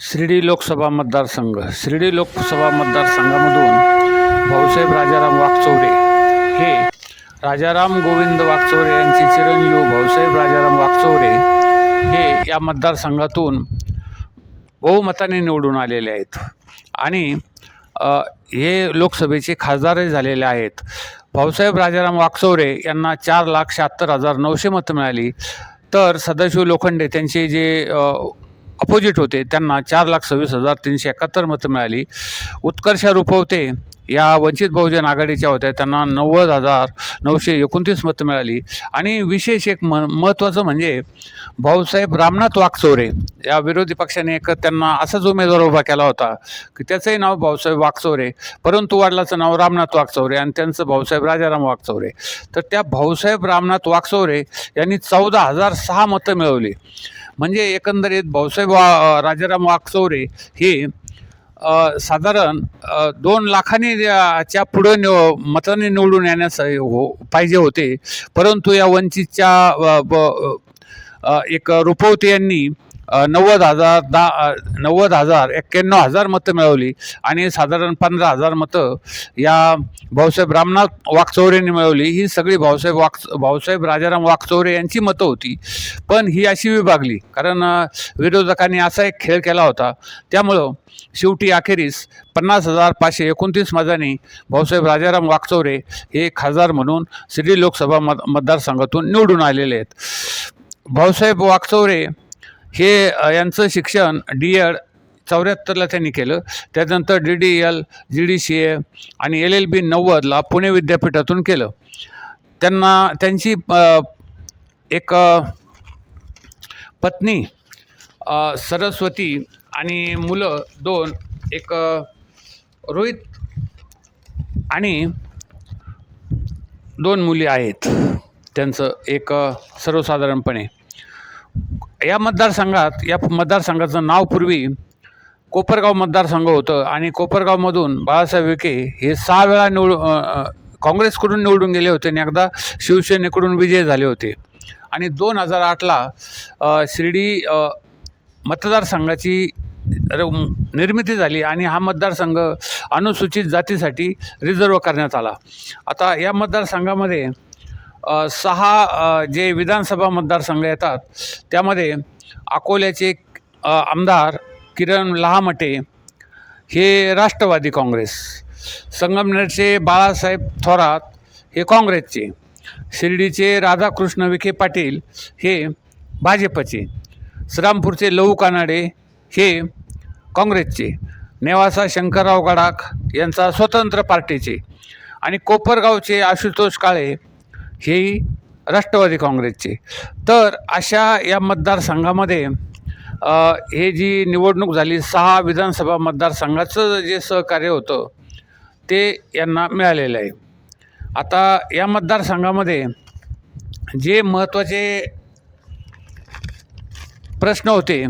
शिर्डी लोकसभा मतदारसंघ शिर्डी लोकसभा मतदारसंघामधून भाऊसाहेब राजाराम वाकचौरे हे राजाराम गोविंद वाकचौरे यांचे चिरंजीव भाऊसाहेब राजाराम वाकचौरे हे या मतदारसंघातून बहुमताने निवडून आलेले आहेत. आणि हे लोकसभेचे खासदारही झालेले आहेत. भाऊसाहेब राजाराम वाकचौरे यांना चार लाख शहात्तर हजार नऊशे मतं मिळाली. तर सदाशिव लोखंडे त्यांचे जे अपोजिट होते. त्यांना चार लाख सव्वीस हजार तीनशे एकाहत्तर मतं मिळाली. उत्कर्ष रुपवते. या वंचित बहुजन आघाडीच्या होत्या. त्यांना नव्वद हजार नऊशे एकोणतीस मतं मिळाली. आणि विशेष एक म महत्त्वाचं म्हणजे भाऊसाहेब रामनाथ वाकचोरे या विरोधी पक्षाने एक त्यांना असाच उमेदवार उभा केला होता की त्याचंही नाव भाऊसाहेब वाकचोरे परंतु वाडलाचं नाव रामनाथ वाकचौरे आणि त्यांचं भाऊसाहेब राजाराम वाकचौरे. तर त्या भाऊसाहेब रामनाथ वाकचौरे यांनी चौदा हजार सहा मतं मिळवली. म्हणजे एकंदरीत भाऊसाहेब वा राजाराम वाकचौरे हे साधारण दोन लाखांनी च्या पुढं निव मताने निवडून येण्यास हो पाहिजे होते. परंतु या वंचितच्या ब- एक रुपवते यांनी नव्वद हजार दहा नव्वद हजार एक्क्याण्णव हजार मतं मिळवली आणि साधारण पंधरा हजार मतं या भाऊसाहेब रामनाथ वाकचौरेंनी मिळवली. ही सगळी भाऊसाहेब वाक भाऊसाहेब राजाराम वाकचौरे यांची मतं होती. पण ही अशी विभागली. कारण विरोधकांनी असा एक खेळ केला होता. त्यामुळं शेवटी अखेरीस पन्नास हजार पाचशे एकोणतीस मतांनी भाऊसाहेब राजाराम वाकचौरे हे खासदार म्हणून शिर्डी लोकसभा मत मतदारसंघातून निवडून आलेले आहेत. भाऊसाहेब वाकचौरे हे यांचं शिक्षण डी एड चौऱ्याहत्तरला त्यांनी केलं. त्यानंतर D D L G D C A आणि एल एल बी नव्वदला पुणे विद्यापीठातून केलं. त्यांना त्यांची एक पत्नी सरस्वती आणि मुलं दोन एक रोहित आणि दोन मुली आहेत. त्यांचं एक सर्वसाधारणपणे. या मतदारसंघात या मतदारसंघाचं नाव पूर्वी कोपरगाव मतदारसंघ होतं आणि कोपरगावमधून बाळासाहेब विखे हे सहा वेळा निवड काँग्रेसकडून निवडून गेले होते आणि एकदा शिवसेनेकडून विजय झाले होते. आणि दोन हजार आठला शिर्डी मतदारसंघाची निर्मिती झाली आणि हा मतदारसंघ अनुसूचित जातीसाठी रिझर्व करण्यात आला. आता या मतदारसंघामध्ये सहा जे विधानसभा मतदारसंघ येतात त्यामध्ये अकोल्याचे आमदार किरण लहामटे हे राष्ट्रवादी काँग्रेस संगमनेरचे बाळासाहेब थोरात हे काँग्रेसचे शिर्डीचे राधाकृष्ण विखे पाटील हे भाजपचे श्रामपूरचे लहू कानाडे हे काँग्रेसचे नेवासा शंकरराव गडाख यांचा स्वतंत्र पार्टीचे आणि कोपरगावचे आशुतोष काळे हेही राष्ट्रवादी काँग्रेसचे. तर अशा या मतदारसंघामध्ये हे जी निवडणूक झाली सहा विधानसभा मतदारसंघाचं जे सहकार्य होतं ते यांना मिळालेलं आहे. आता या मतदारसंघामध्ये जे महत्त्वाचे प्रश्न होते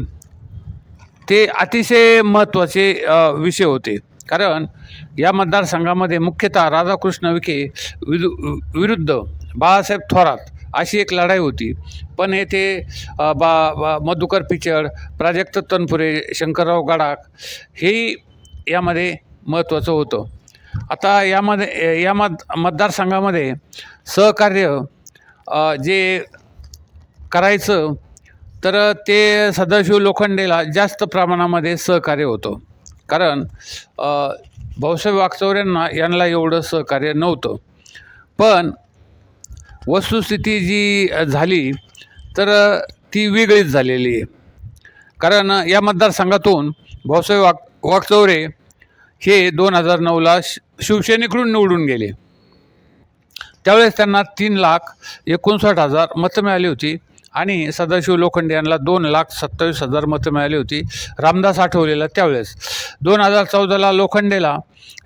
ते अतिशय महत्त्वाचे विषय होते. कारण या मतदारसंघामध्ये मुख्यतः राधाकृष्ण विखे विरुद्ध बाळासाहेब थोरात अशी एक लढाई होती. पण येथे बा बा मधुकर पिचड प्राजक्त तनपुरे शंकरराव गडाख हेही यामध्ये महत्त्वाचं होतं. आता यामध्ये या मत मतदारसंघामध्ये सहकार्य जे करायचं तर ते सदाशिव लोखंडेला जास्त प्रमाणामध्ये सहकार्य होतं. कारण भाऊसाहेब वागचौऱ्यांना यांना एवढं सहकार्य नव्हतं. पण वस्तुस्थिती जी झाली तर ती वेगळीच झालेली आहे. कारण या मतदारसंघातून भाऊसाहेब वाक वाकचौरे हे दोन हजार नऊला श शिवसेनेकडून निवडून गेले. त्यावेळेस त्यांना तीन लाख एकोणसाठ हजार मतं मिळाली होती आणि सदाशिव लोखंडे यांना दोन लाख सत्तावीस हजार मतं मिळाली होती. रामदास आठवलेला त्यावेळेस. दोन हजार चौदाला लोखंडेला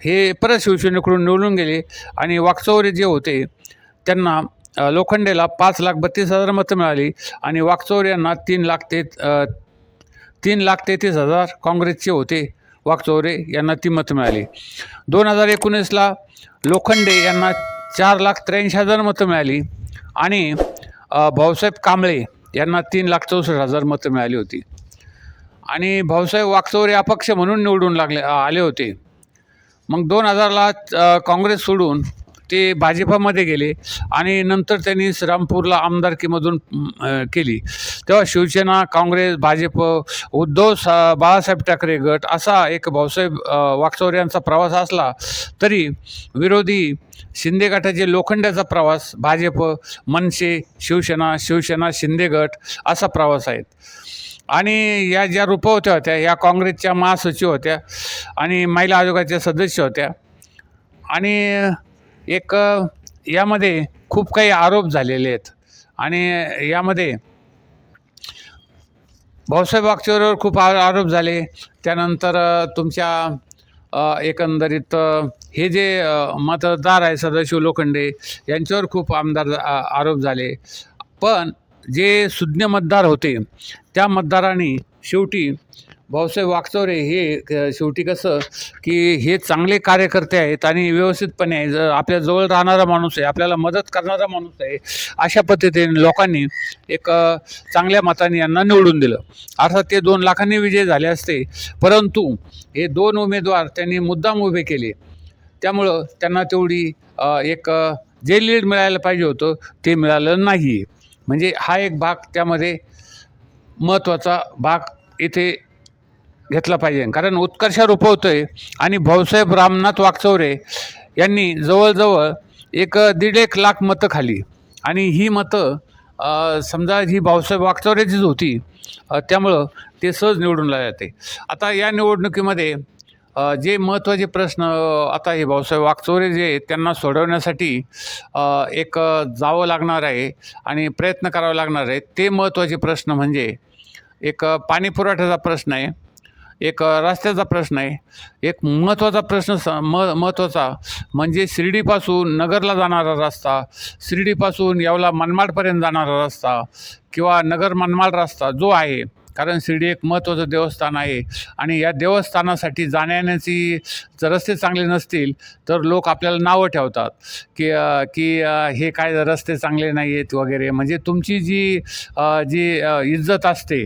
हे परत शिवसेनेकडून निवडून गेले आणि वाकचौरे जे होते त्यांना लोखंडेला पाच लाख बत्तीस हजार मतं मिळाली आणि वाकचौर यांना तीन लाख ते तीन लाख तेहतीस हजार काँग्रेसचे होते. वाकचौरे यांना ती मतं मिळाली. दोन हजार एकोणीसला लोखंडे यांना चार लाख त्र्याऐंशी हजार मतं मिळाली आणि भाऊसाहेब कांबळे यांना तीन लाख चौसष्ट हजार मतं मिळाली होती. आणि भाऊसाहेब वाकचौरे अपक्ष म्हणून निवडून लागले आले होते. मग दोन हजारला काँग्रेस सोडून ते भाजपामध्ये गेले आणि नंतर त्यांनी रामपूरला आमदारकीमधून केली. तेव्हा शिवसेना काँग्रेस भाजप उद्धव सा बाळासाहेब ठाकरे गट असा एक भाऊसाहेब अ, यांचा प्रवास असला तरी विरोधी शिंदे गटाचे लोखंड्याचा प्रवास भाजप मनसे शिवसेना शिवसेना शिंदे गट असा प्रवास आहेत. आणि या ज्या रूपवत्या होत्या या काँग्रेसच्या महासचिव होत्या आणि महिला आयोगाच्या सदस्य होत्या. आणि एक यामध्ये खूप काही आरोप झालेले आहेत. आणि यामध्ये भाऊसाहेब वागचौरेवर खूप आरोप झाले. त्यानंतर तुमच्या एकंदरीत हे जे मतदार आहे सदाशिव लोखंडे यांच्यावर खूप आमदार आरोप झाले. पण जे सुज्ञ मतदार होते त्या मतदारांनी शेवटी भाऊसाहेब वागचौरे हे क- शेवटी कसं की हे चांगले कार्यकर्ते आहेत आणि व्यवस्थितपणे आहे जर आपल्या जवळ राहणारा माणूस आहे आपल्याला मदत करणारा माणूस आहे अशा पद्धतीने लोकांनी एक चांगल्या मताने यांना निवडून दिलं. अर्थात ते दोन लाखांनी विजय झाले असते परंतु हे दोन उमेदवार त्यांनी मुद्दाम उभे केले. त्यामुळं त्यांना तेवढी एक जे लीड मिळायला पाहिजे होतं ते मिळालं नाही म्हणजे हा एक भाग त्यामध्ये महत्त्वाचा भाग इथे घेतला पाहिजे. कारण उत्कर्ष रुपवतोय आणि भाऊसाहेब रामनाथ वागचौरे यांनी जवळजवळ एक दीड एक लाख मतं खाली. आणि ही मतं समजा ही भाऊसाहेब वागचौरेचीच होती त्यामुळं ते सहज निवडून जाते. आता या निवडणुकीमध्ये जे महत्त्वाचे प्रश्न आता हे भाऊसाहेब वागचौरे जे आहेत त्यांना सोडवण्यासाठी एक जावं लागणार आहे आणि प्रयत्न करावा लागणार आहे ते महत्त्वाचे प्रश्न म्हणजे एक पाणीपुरवठ्याचा प्रश्न आहे. एक रस्त्याचा प्रश्न आहे. एक महत्त्वाचा प्रश्न स म महत्त्वाचा. म्हणजे शिर्डीपासून नगरला जाणारा रस्ता शिर्डीपासून येवला मनमाडपर्यंत जाणारा रस्ता किंवा नगर मनमाड रस्ता जो आहे कारण शिर्डी एक महत्त्वाचं देवस्थान आहे आणि या देवस्थानासाठी जाण्यायेण्याची जर रस्ते चांगले नसतील तर लोक आपल्याला नावं ठेवतात की की हे काय रस्ते चांगले नाही आहेत वगैरे. म्हणजे तुमची जी जी इज्जत असते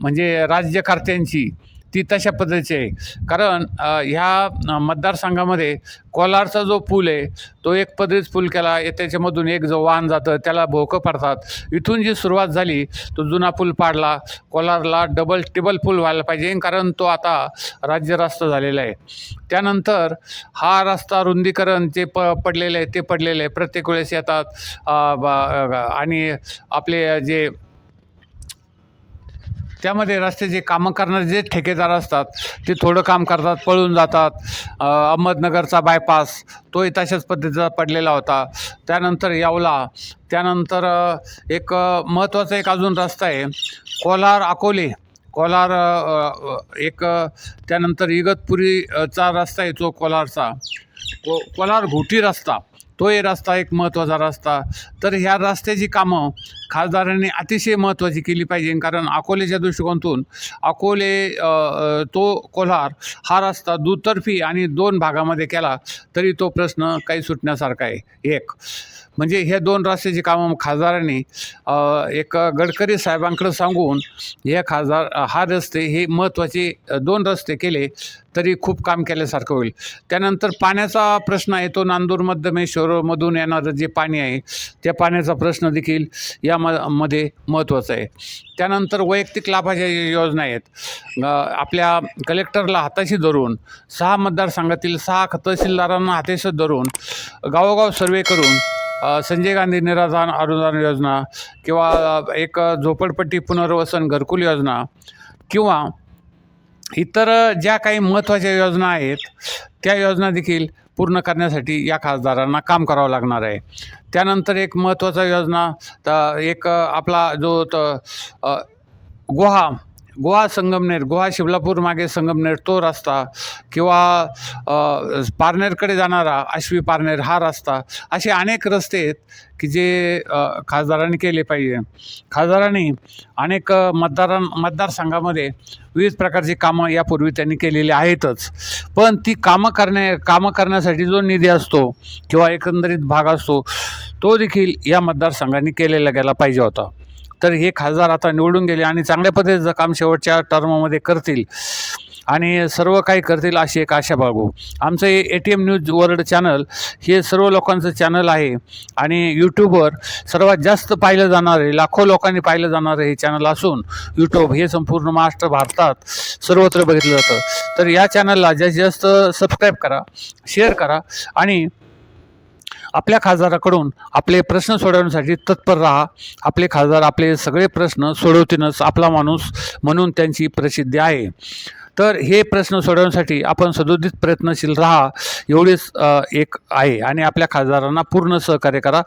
म्हणजे राज्यकर्त्यांची ती तशा पद्धतीची आहे. कारण ह्या मतदारसंघामध्ये कोलारचा जो पूल आहे तो एक पद्धतीच पूल केला त्याच्यामधून एक जो वाहन जातं त्याला भोकं पडतात. इथून जी सुरुवात झाली तो जुना पूल पाडला कोलारला डबल टिबल पूल व्हायला पाहिजे कारण तो आता राज्य रस्ता झालेला आहे. त्यानंतर हा रस्ता रुंदीकरण जे प पडलेलं आहे ते पडलेलं आहे. प्रत्येक वेळेस येतात आणि आपले जे त्यामध्ये रस्त्याचे कामं करणारे जे ठेकेदार असतात ते थोडं काम करतात पळून जातात. अहमदनगरचा बायपास तोही तशाच पद्धतीचा पडलेला होता. त्यानंतर येवला. त्यानंतर एक महत्त्वाचा एक अजून रस्ता आहे. कोलार अकोले. कोलार एक त्यानंतर इगतपुरीचा रस्ता आहे तो कोलारचा. को कोलार घोटी रस्ता. तोही रस्ता एक महत्त्वाचा रस्ता. तर ह्या रस्त्याची कामं खासदारांनी अतिशय महत्त्वाची केली पाहिजे. कारण अकोलेच्या दृष्टिकोनातून अकोले तो कोल्हार हा रस्ता दुतर्फी आणि दोन भागामध्ये केला तरी तो प्रश्न काही सुटण्यासारखा आहे. एक. म्हणजे हे दोन रस्त्याची कामं खासदारांनी एक गडकरी साहेबांकडं सांगून हे खासदार हा रस्ते हे महत्त्वाचे दोन रस्ते केले तरी खूप काम केल्यासारखं होईल. त्यानंतर पाण्याचा प्रश्न आहे तो नांदूर मध्यमेश्वरमधून येणारं जे पाणी आहे त्या पाण्याचा प्रश्न देखील या म मध्ये महत्त्वाचा आहे. त्यानंतर वैयक्तिक लाभाच्या योजना आहेत. आपल्या कलेक्टरला हाताशी धरून सहा मतदारसंघातील सहा तहसीलदारांना हाताशी धरून गावोगाव सर्वे करून संजय गांधी निराधार अनुदान योजना किंवा एक झोपडपट्टी पुनर्वसन घरकुल योजना किंवा इतर ज्या काही महत्त्वाच्या योजना आहेत त्या योजना देखील पूर्ण करण्यासाठी या खासदारांना काम करावं लागणार आहे. त्यानंतर एक महत्त्वाचा योजना तर एक आपला जो त गुहा गोवा संगमनेर गोवा शिवलापूर मागे संगमनेर तो रस्ता किंवा पारनेरकडे जाणारा आश्वी पारनेर हा रस्ता असे अनेक रस्ते आहेत की जे खासदारांनी केले पाहिजे. खासदारांनी अनेक मतदारां मतदारसंघामध्ये विविध प्रकारची कामं यापूर्वी त्यांनी केलेली आहेतच. पण ती कामं करण्या कामं करण्यासाठी जो निधी असतो किंवा एकंदरीत भाग असतो तो देखील या मतदारसंघांनी केलेला गेला पाहिजे होता. तर हे खासदार आता निवडून गेले आणि चांगल्या पद्धतीचं काम शेवटच्या टर्ममध्ये करतील. आणि सर्व काही करतील अशी एक आशा बाळगू. आमचं हे A T M news world channel हे सर्व लोकांचं चॅनल आहे. आणि यूट्यूबवर सर्वात जास्त पाहिलं जाणारे लाखो लोकांनी पाहिलं जाणारं हे चॅनल असून यूट्यूब हे संपूर्ण महाराष्ट्र भारतात सर्वत्र बघितलं जातं. तर या चॅनलला जास्तीत जास्त सबस्क्राईब करा शेअर करा आणि आपल्या खासदाराकडून आपले प्रश्न सोडवण्यासाठी तत्पर राहा. आपले खासदार आपले सगळे प्रश्न सोडवतीनच आपला माणूस म्हणून त्यांची प्रसिद्धी आहे. तर हे प्रश्न सोडवण्यासाठी आपण सदोदित प्रयत्नशील राहा. एवढेच एक आहे. आणि आपल्या खासदारांना पूर्ण सहकार्य करा.